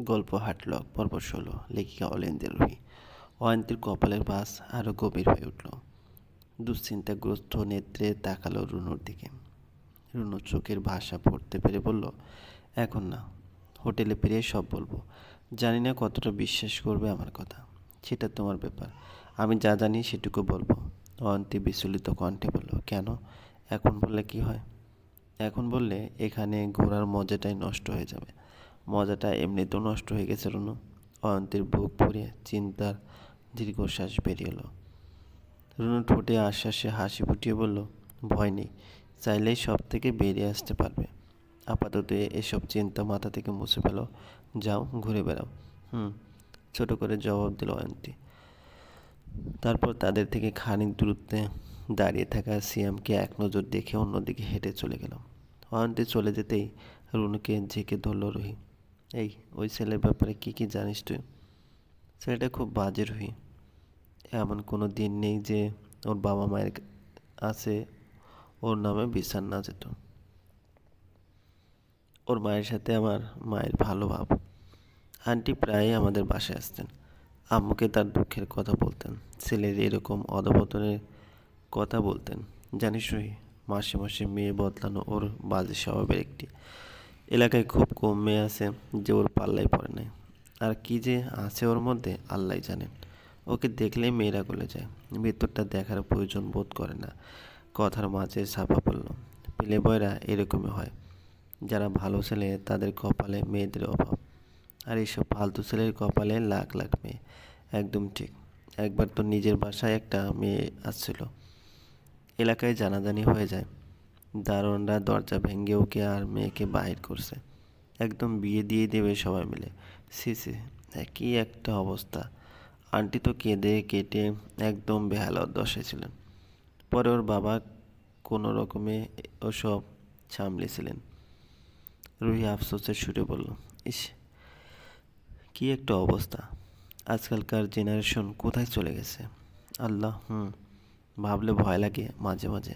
গল্প হাটলক পর্ব ষোলো লেখিকা অলেন্দ্র রুহি অয়ন্তীর কপালের বাস আরও গভীর হয়ে উঠল। দুশ্চিন্তাগ্রস্ত নেত্রে তাকালো রুনুর দিকে। রুনুর চোখের ভাষা পড়তে পেরে বলল, এখন না, হোটেলে পেরিয়ে সব বলব। জানি না কতটা বিশ্বাস করবে আমার কথা। সেটা তোমার ব্যাপার। আমি যা জানি সেটুকু বলব। অয়ন্তী বিচলিত কণ্ঠে বলল, কেন? এখন বললে কি হয়? এখন বললে এখানে ঘোরার মজাটাই নষ্ট হয়ে যাবে। মজাটা এমনিতেও নষ্ট হয়ে গেছে রুনু অয়ন্তীর বুক ভরে চিন্তার দীর্ঘশ্বাস বেরিয়ে এলো। রুনু ঠোঁটে আশ্বাসে হাসি ফুটিয়ে বলল, ভয় নেই, চাইলেই সব থেকে বেরিয়ে আসতে পারবে। আপাতত এসব চিন্তা মাথা থেকে মুছে ফেলো। যাও, ঘুরে বেড়াও। হুম, ছোট করে জবাব দিল অয়ন্তী তারপর তাদের থেকে খানিক দূরত্বে দাঁড়িয়ে থাকা সিয়ামকে এক নজর দেখে অন্যদিকে হেঁটে চলে গেল অয়ন্তী চলে যেতেই রুনুকে ঝেঁকে ধরল রুহি এই, ওই ছেলের ব্যাপারে কি কি জানিস তুই? ছেলেটা খুব বাজে রুহি। এমন কোনো দিন নেই যে ওর বাবা মায়ের আছে, ওর নামে বিচার না যেত। ওর মায়ের সাথে আমার মায়ের ভালো ভাব। আন্টি প্রায়ই আমাদের বাসায় আসতেন। আম্মুকে তার দুঃখের কথা বলতেন। ছেলের এরকম অধপতনের কথা বলতেন। জানিস রুহি, মাসে মাসে মেয়ে বদলানো ওর বাজে স্বভাবের একটি এলাকায় খুব কম মেয়ে আছে যে ওর পাল্লাই পড়ে নাই। আর কি যে আছে ওর মধ্যে আল্লাহ জানেন। ওকে দেখলেই মেয়েরা গলে যায়। ভিতরটা দেখার প্রয়োজন বোধ করে না। কথার মাঝে ছাপা পড়ল। পেলে বয়রা এরকমই হয়। যারা ভালো ছেলে, তাদের কপালে মেয়েদের অভাব। আর এইসব ফালতু ছেলের কপালে লাখ লাখ মেয়ে। একদম ঠিক। একবার তো নিজের বাসায় একটা মেয়ে আসছিল। এলাকায় জানাজানি হয়ে যায়। দারোয়ানরা দরজা ভেঙে ওকে আর মেয়েকে বাহির করছে। একদম বিয়ে দিয়ে দেবে সবাই মিলে। সি সি কি একটা অবস্থা। আন্টি তো কেঁদে কেটে একদম বেহাল দশায় ছিলেন। পরে ওর বাবা কোনো রকমে ওসব সামলেছিলেন। রুহি আফসোসের সুরে বলল, ইস, কি একটা অবস্থা। আজকালকার জেনারেশন কোথায় চলে গেছে? আল্লাহ, হুম, ভাবলে ভয় লাগে মাঝে মাঝে।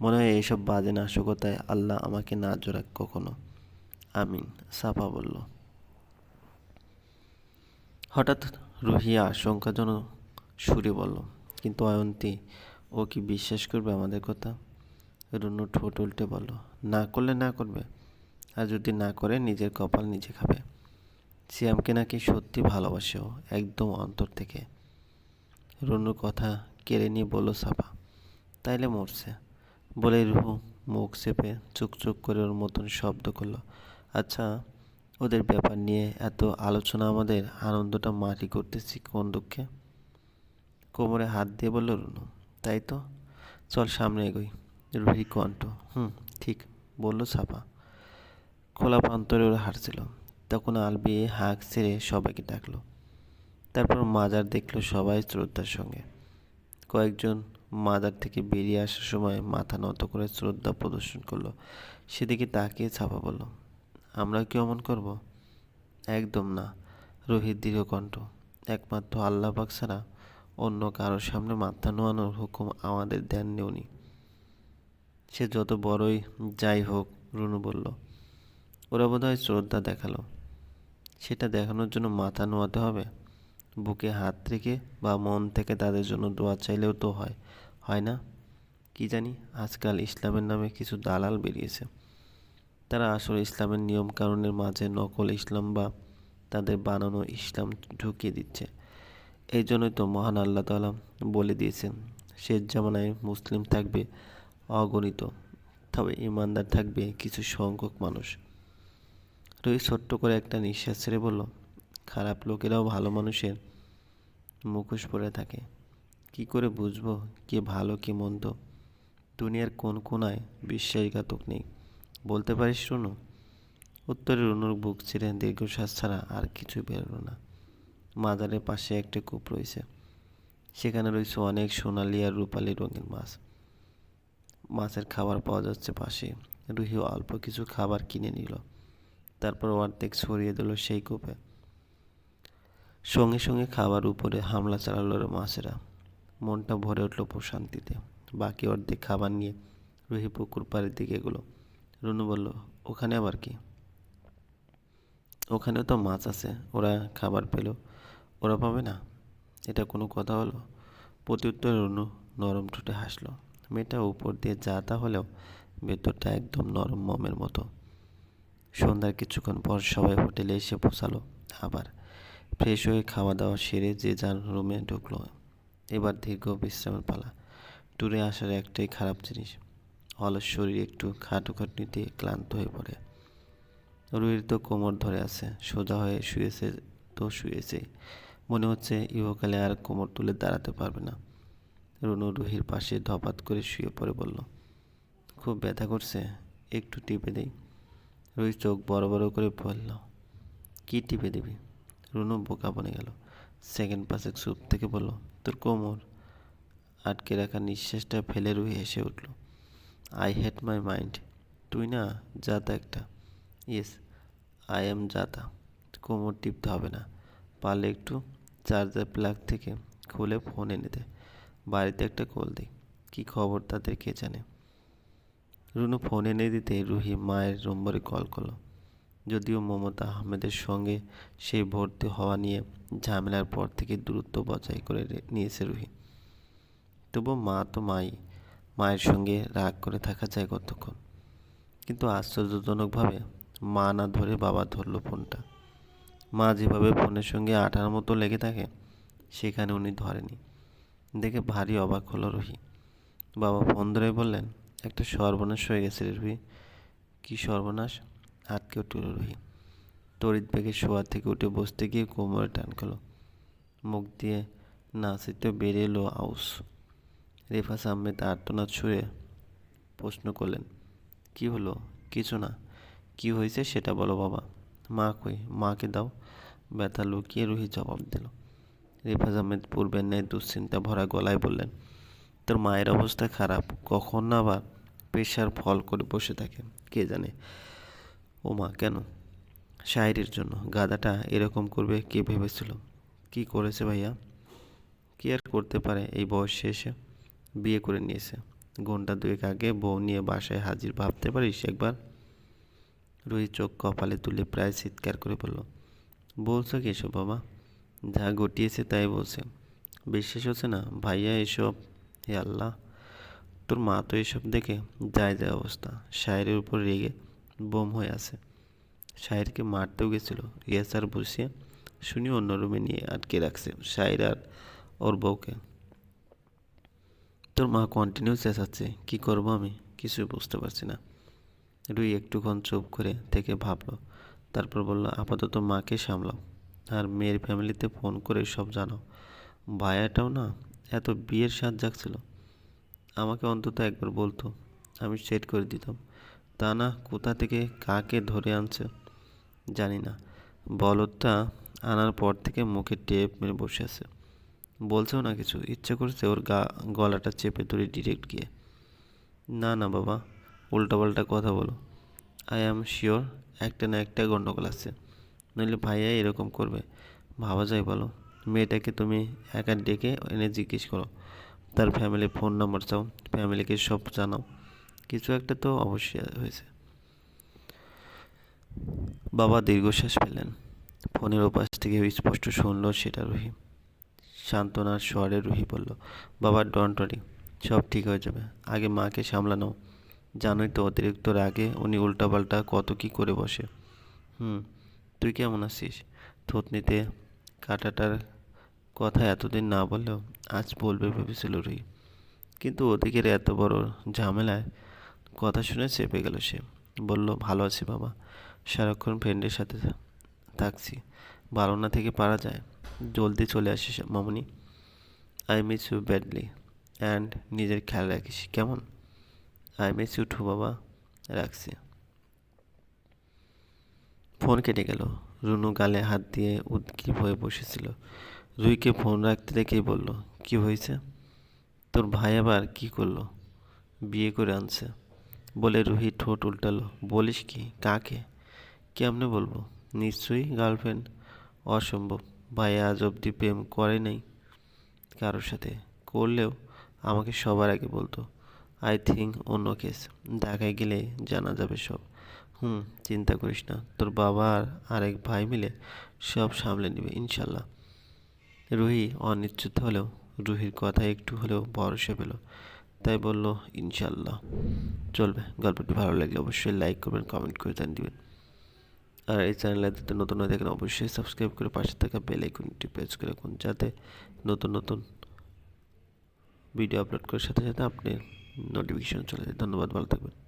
মনে হয় এইসব বাজে নাশকতায় আল্লাহ আমাকে না জোরাক কখনো। আমিন, সাফা বলল। হঠাৎ রুহি আশঙ্কাজনক সুরে বলল, কিন্তু অয়ন্তী, ও কি বিশ্বাস করবে আমাদের কথা? রুনু ঠোঁট উল্টে বলল, না করলে না করবে, আর যদি না করে নিজের কপাল নিজে খাবে। সিয়ামকে নাকি সত্যি ভালোবাসে ও একদম অন্তর থেকে। রুনুর কথা কেড়ে নিয়ে বলল, সাফা, তাইলে মরছে। বলে রুহু মুখ চেপে চুক চুক করে ওর মতন শব্দ করল আচ্ছা ওদের ব্যাপার নিয়ে এত আলোচনা আমাদের আনন্দটা মাটি করতেছি কোন দুঃখে? কোমরে হাত দিয়ে বলল, রুনু, তাই তো? চল সামনে এগোই। রুহি কণ্ঠ, হুম, ঠিক, বলল ছাপা। খোলা প্রান্তরে ওরা হাঁটছিল। তখন আলবি হাঁক ছেড়ে সবাইকে ডাকলো। তারপর মাজার দেখল সবাই শ্রদ্ধার সঙ্গে। কয়েকজন মাজার থেকে বেরিয়ে আসার সময় মাথা নত করে শ্রদ্ধা প্রদর্শন করল। সেদিকে তাকিয়ে ছাপা বলল, আমরা কি অমন করব? একদম না। রোহিত দীর্ঘকণ্ঠ একমাত্র আল্লাহ পাক ছাড়া অন্য কারোর সামনে মাথা নোয়ানোর হুকুম আমাদের দেন নেওনি সে যত বড়ই যাই হোক, রুনু বলল, ওরা বোধহয় শ্রদ্ধা দেখাল। সেটা দেখানোর জন্য মাথা নোয়াতে হবে? বুকে হাত রেখে বা মন থেকে তাদের জন্য দোয়া চাইলেও তো হয় হয় না? কি জানি, আজকাল ইসলামের নামে কিছু দালাল বেরিয়েছে। তারা আসলে ইসলামের নিয়ম কানুনের মাঝে নকল ইসলাম বা তাদের বানানো ইসলাম ঢুকিয়ে দিচ্ছে। এই জন্যই তো মহান আল্লাহ তালা বলে দিয়েছেন, শেষ জামানায় মুসলিম থাকবে অগণিত, তবে ইমানদার থাকবে কিছু সংখ্যক মানুষ। রোহিত ছোট্ট করে একটা নিঃশ্বাস ছেড়ে বলল, খারাপ লোকেরাও ভালো মানুষের মুখোশ পরে থাকে। কি করে বুঝব কে ভালো কে মন্দ? দুনিয়ার কোন কোনায় বিশ্বাসঘাতক নেই। বলতে পারিস রুনু? উত্তরে রুনুর বুক ছিঁড়ে দীর্ঘশ্বাস ছাড়া আর কিছু বেরোলো না। মাজারের পাশে একটা কূপ রয়েছে। সেখানে রয়েছে অনেক সোনালি আর রূপালি রঙের মাছ। মাছের খাবার পাওয়া যাচ্ছে পাশে। রুহি অল্প কিছু খাবার কিনে নিল। তারপর অর্ধেক ছড়িয়ে দিল সেই কূপে। সঙ্গে সঙ্গে খাবার উপরে হামলা চালালো মাছেরা মনটা ভরে উঠল প্রশান্তিতে। বাকি অর্ধেক খাবার নিয়ে রুহি পুকুর পাড়ের দিকে এগুলো। রুনু বলল, ওখানে আবার কি? ওখানেও তো মাছ আছে, ওরা খাবার পেল। ওরা পাবে না? এটা কোনো কথা হলো? প্রত্যুত্তরে রুনু নরম ঠোঁটে হাসলো। মেয়েটা উপর দিয়ে যা তা হলেও ভেতরটা একদম নরম মমের মতো। সন্ধ্যার কিছুক্ষণ পর সবাই হোটেলে এসে পৌঁছালো আবার। ফ্রেশ হয়ে খাওয়া দাওয়া সেরে যে যার রুমে ঢুকলো। এবার দীর্ঘ বিশ্রামের পালা। ট্যুরে আসার একটাই খারাপ জিনিস অলস শরীর একটু খাটুখাটনিতে ক্লান্ত হয়ে পড়ে। রুহির তো কোমর ধরে আছে, সোজা হয়ে শুয়েছে তো শুয়েছে। মনে হচ্ছে ইহকালে আর কোমর তুলে দাঁড়াতে পারবে না। রুনু রুহির পাশে ধপাত করে শুয়ে পড়ে বলল, খুব ব্যথা করছে, একটু টিপে দেই। রুহি চোখ বড় বড় করে বলল, কি টিপে দিবি? রুনু বোকা বনে গেল। সেকেন্ড পাশে চুপ থেকে বলল, তোর কোমর? আটকে রাখা নিঃশ্বাসটা ফেলে রুহি হেসে উঠল আই হেট মাই মাইন্ড তুই না, যাতা একটা। ইয়েস আই এম যাতা। কোমর টিপতে হবে না। পারলে একটু চার্জার প্লাগ থেকে খুলে ফোন এনে দে। বাড়িতে একটা কল দিই কী খবর তাদের কে জানে? রুনু ফোন এনে দিতে রুহি মায়ের নম্বরে কল করল যদিও মমতা আহমেদের সঙ্গে সেই ভর্তি হওয়া নিয়ে ঝামেলার পর থেকে দূরত্ব বজায় করে নিয়েছে রুহি। তবু মা তো মাই। মায়ের সঙ্গে রাগ করে থাকা যায় কতক্ষণ? কিন্তু আশ্চর্যজনকভাবে মা না ধরে বাবা ধরলো ফোনটা। মা যেভাবে ফোনের সঙ্গে আঠার মতো লেগে থাকে, সেখানে উনি ধরেনি। দেখে ভারী অবাক হলো রুহি। বাবা ফোন ধরে বললেন, একটা সর্বনাশ হয়ে গেছে রুহি। কী সর্বনাশ? আটকে উঠল রুহি তড়িৎ বেগে শোয়া থেকে উঠে বসতে গিয়ে কোমরে টান খেলো। মুখ দিয়ে নাচিতে বেরিয়ে এলো আউস। রেফাস আহমেদ আর্তনাদ সুরে প্রশ্ন করলেন, কি হলো? কিছু না। কি হয়েছে সেটা বলো বাবা। মা কই? মাকে দাও। ব্যথা লুকিয়ে রুহি জবাব দিল। রেফাজ আহমেদ পূর্বের ন্যায় দুশ্চিন্তা ভরা গলায় বললেন, তোর মায়ের অবস্থা খারাপ। কখন বা পেশার ফল করে বসে থাকে? কে জানে? ও মা, কেন? শায়েরির জন্য গাদাটা এরকম করবে কে ভেবেছিল? কি করেছে ভাইয়া? কি আর করতে পারে এই বয়স শেষে? বিয়ে করে নিয়েছে। ঘণ্টা দুয়েক আগে বউ নিয়ে বাসায় হাজির, ভাবতে পারিস একবার? রুহি চোখ কপালে তুলে প্রায় চিৎকার করে বলল, বলছো কি এসব বাবা? যা ঘটিয়েছে তাই বলছে। বিশ্বাস হচ্ছে না? ভাইয়া এসব, হে আল্লাহ, তোর মা তো এসব দেখে যায় যায় অবস্থা। শায়েরের উপর রেগে বোম হয়ে আছে। শায়েরকে মারতেও গেছিল। রিয়াসার বসিয়ে শুনি অন্য রুমে নিয়ে আটকে রাখছে শায়ের আর ওর বউকে। তোর মা কন্টিনিউ চেঁচাচ্ছে, কী করব আমি? কিছুই বুঝতে পারছি না। রুই একটুক্ষণ চুপ করে থেকে ভাবলো, তারপর বলল, আপাতত মাকে সামলাও। আর মেয়ের ফ্যামিলিতে ফোন করে সব জানাও ভায়াটাও না এত বিয়ের স্বাদ জাগছিল। আমাকে অন্তত একবার বলতো, আমি সেট করে দিতাম। তা না কোথা থেকে কাকে ধরে আনছে জানি না। বলদটা আনার পর থেকে মুখে টেপ মেরে বসে আছে। বলছেও না কিছু? ইচ্ছে করছে ওর গা, গলাটা চেপে ধরে ডিরেক্ট গিয়ে। না না বাবা, উল্টাপাল্টা কথা বলো। আই অ্যাম শিওর একটা না একটা গণ্ডগোল আছে। নইলে ভাইয়া এরকম করবে। ভাবা যায় বলো। মেয়েটাকে তুমি একা ডেকে এনে জিজ্ঞেস করো। তার ফ্যামিলির ফোন নাম্বার চাও। ফ্যামিলিকে সব জানাও। কিছু একটা তো অবশ্যই হয়েছে। বাবা দীর্ঘশ্বাস ফেলেন ফোনের ওপাশ থেকে স্পষ্ট শুনল সেটা রুহি। সান্ত্বনার স্বরে রুহি বলল, বাবা ডন্টরি সব ঠিক হয়ে যাবে। আগে মাকে সামলানো। জানোই তো অতিরিক্ত রাগে উনি উল্টাপাল্টা কত কি করে বসে। হুম, তুই কেমন আছিস? থতনিতে কাটাটার কথা এতদিন না বললেও আজ বলবে ভেবেছিল রুহি। কিন্তু ওদিকের এত বড় ঝামেলায় কথা শুনে চেপে গেল সে। বলল, ভালো আছি বাবা। সারাক্ষণ ফ্রেন্ডের সাথে থাকছি। বারোনা থেকে পারা যায়। জলদি চলে আসিস, মামনি। I miss you badly and নিজের খেয়াল রাখিস। কেমন? আই মিস ইউ টু বাবা। রাখছি। ফোন কেটে গেল। রুনু গালে হাত দিয়ে উদ্গ্রীব হয়ে বসেছিল। রুইকে ফোন রাখতে দেখেই বলল, কি হয়েছে? তোর ভাই আবার কি করল? বিয়ে করে আনছে। বলে রুহি ঠোঁট উল্টালো। বলিস কি? কাকে? কেমনে বলব? নিশ্চয়ই গার্লফ্রেন্ড? অসম্ভব। ভাই আজ অবধি প্রেম করে নাই কারোর সাথে। করলেও আমাকে সবার আগে বলতো, আই থিঙ্ক অন্য কেস। ঢাকায় গেলে জানা যাবে সব। হুম, চিন্তা করিস না। তোর বাবা আর আরেক ভাই মিলে সব সামলে নেবে, ইনশাল্লাহ। রুহি অনিশ্চিত হলেও, রুহির কথা একটু হলেও ভরসা পেল। তাই বলল ইনশাল্লাহ চলবে। গল্পটি ভালো লাগলে অবশ্যই লাইক করবেন, কমেন্ট করে জান দিবেন। আর এই চ্যানেলে যদি নতুন হয়ে থাকেন, অবশ্যই সাবস্ক্রাইব করে পাশে থাকা বেল আইকনটি প্রেস করে রাখুন, যাতে নতুন নতুন ভিডিও আপলোড করার সাথে সাথে আপনি নোটিফিকেশন চলে যায়। ধন্যবাদ, ভালো থাকবেন।